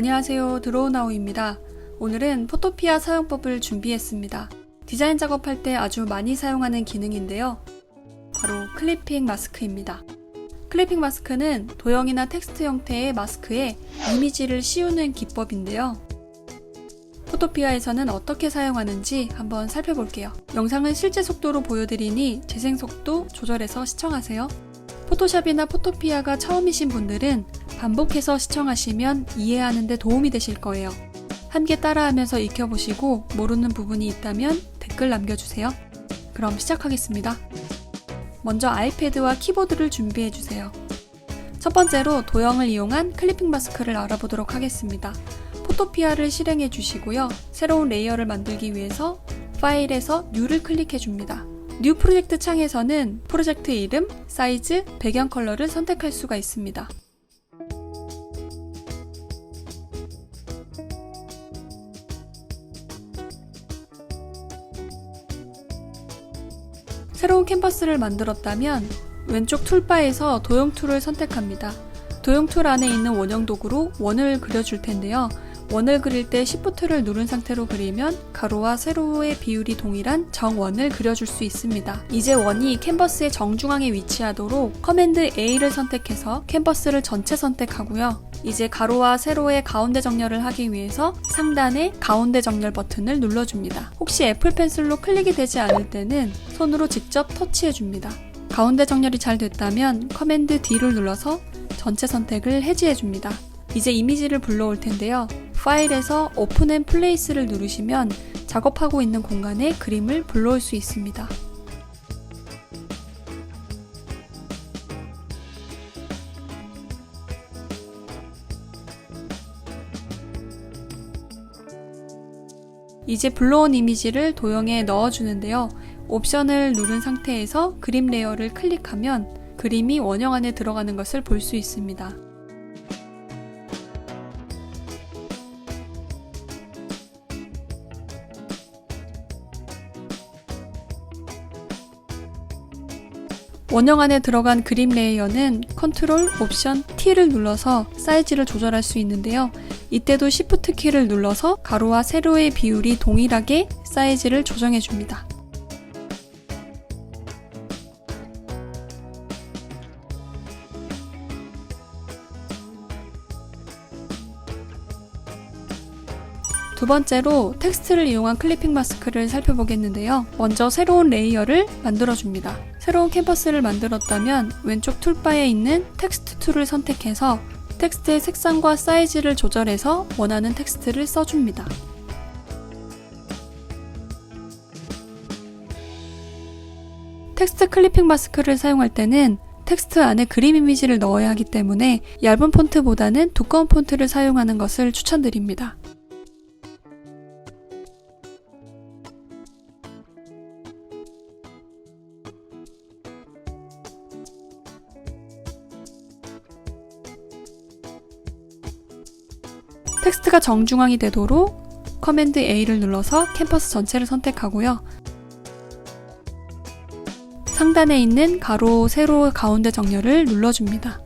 안녕하세요. 드로우나우입니다. 오늘은 포토피아 사용법을 준비했습니다. 디자인 작업할 때 아주 많이 사용하는 기능인데요. 바로 클리핑 마스크입니다. 클리핑 마스크는 도형이나 텍스트 형태의 마스크에 이미지를 씌우는 기법인데요. 포토피아에서는 어떻게 사용하는지 한번 살펴볼게요. 영상은 실제 속도로 보여드리니 재생 속도 조절해서 시청하세요. 포토샵이나 포토피아가 처음이신 분들은 반복해서 시청하시면 이해하는데 도움이 되실 거예요. 함께 따라하면서 익혀보시고 모르는 부분이 있다면 댓글 남겨주세요. 그럼 시작하겠습니다. 먼저 아이패드와 키보드를 준비해주세요. 첫 번째로 도형을 이용한 클리핑 마스크를 알아보도록 하겠습니다. 포토피아를 실행해 주시고요. 새로운 레이어를 만들기 위해서 파일에서 New를 클릭해 줍니다. 뉴 프로젝트 창에서는 프로젝트 이름, 사이즈, 배경 컬러를 선택할 수가 있습니다. 새로운 캔버스를 만들었다면 왼쪽 툴바에서 도형 툴을 선택합니다. 도형 툴 안에 있는 원형 도구로 원을 그려줄 텐데요. 원을 그릴 때 Shift를 누른 상태로 그리면 가로와 세로의 비율이 동일한 정원을 그려줄 수 있습니다. 이제 원이 캔버스의 정중앙에 위치하도록 커맨드 A를 선택해서 캔버스를 전체 선택하고요. 이제 가로와 세로의 가운데 정렬을 하기 위해서 상단의 가운데 정렬 버튼을 눌러줍니다. 혹시 애플 펜슬로 클릭이 되지 않을 때는 손으로 직접 터치해줍니다. 가운데 정렬이 잘 됐다면 커맨드 D를 눌러서 전체 선택을 해지해줍니다. 이제 이미지를 불러올 텐데요. 파일에서 오픈 앤 플레이스를 누르시면 작업하고 있는 공간에 그림을 불러올 수 있습니다. 이제 불러온 이미지를 도형에 넣어주는데요. 옵션을 누른 상태에서 그림 레이어를 클릭하면 그림이 원형 안에 들어가는 것을 볼 수 있습니다. 원형 안에 들어간 그림 레이어는 컨트롤 옵션 T를 눌러서 사이즈를 조절할 수 있는데요. 이때도 Shift 키를 눌러서 가로와 세로의 비율이 동일하게 사이즈를 조정해 줍니다. 두 번째로 텍스트를 이용한 클리핑 마스크를 살펴보겠는데요. 먼저 새로운 레이어를 만들어줍니다. 새로운 캔버스를 만들었다면 왼쪽 툴바에 있는 텍스트 툴을 선택해서 텍스트의 색상과 사이즈를 조절해서 원하는 텍스트를 써줍니다. 텍스트 클리핑 마스크를 사용할 때는 텍스트 안에 그림 이미지를 넣어야 하기 때문에 얇은 폰트보다는 두꺼운 폰트를 사용하는 것을 추천드립니다. 텍스트가 정중앙이 되도록 커맨드 A를 눌러서 캠퍼스 전체를 선택하고요. 상단에 있는 가로, 세로, 가운데 정렬을 눌러줍니다.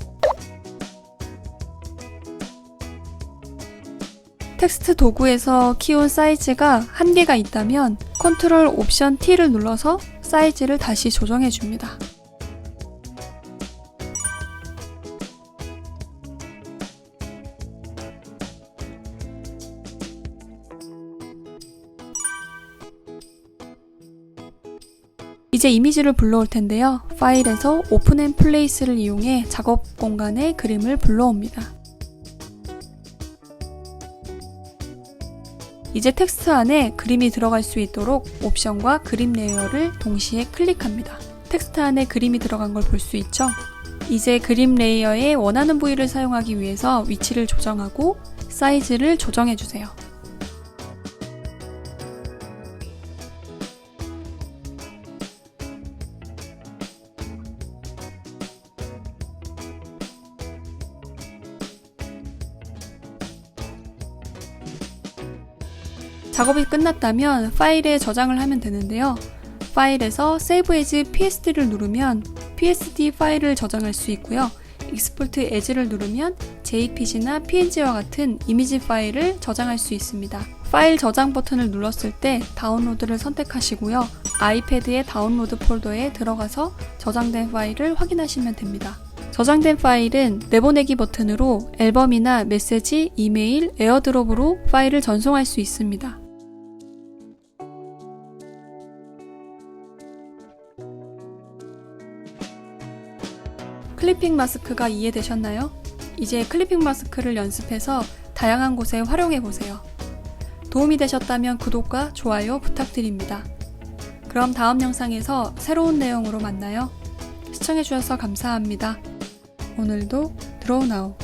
텍스트 도구에서 키운 사이즈가 한개가 있다면 컨트롤 옵션 T를 눌러서 사이즈를 다시 조정해 줍니다. 이제 이미지를 불러올 텐데요. 파일에서 오픈 앤 플레이스를 이용해 작업 공간에 그림을 불러옵니다. 이제 텍스트 안에 그림이 들어갈 수 있도록 옵션과 그림 레이어를 동시에 클릭합니다. 텍스트 안에 그림이 들어간 걸 볼 수 있죠? 이제 그림 레이어의 원하는 부위를 사용하기 위해서 위치를 조정하고 사이즈를 조정해 주세요. 작업이 끝났다면 파일에 저장을 하면 되는데요. 파일에서 Save as PSD를 누르면 PSD 파일을 저장할 수 있고요. Export as를 누르면 JPG나 PNG와 같은 이미지 파일을 저장할 수 있습니다. 파일 저장 버튼을 눌렀을 때 다운로드를 선택하시고요. 아이패드의 다운로드 폴더에 들어가서 저장된 파일을 확인하시면 됩니다. 저장된 파일은 내보내기 버튼으로 앨범이나 메시지, 이메일, 에어드롭으로 파일을 전송할 수 있습니다. 클리핑 마스크가 이해되셨나요? 이제 클리핑 마스크를 연습해서 다양한 곳에 활용해 보세요. 도움이 되셨다면 구독과 좋아요 부탁드립니다. 그럼 다음 영상에서 새로운 내용으로 만나요. 시청해주셔서 감사합니다. 오늘도 드로우나우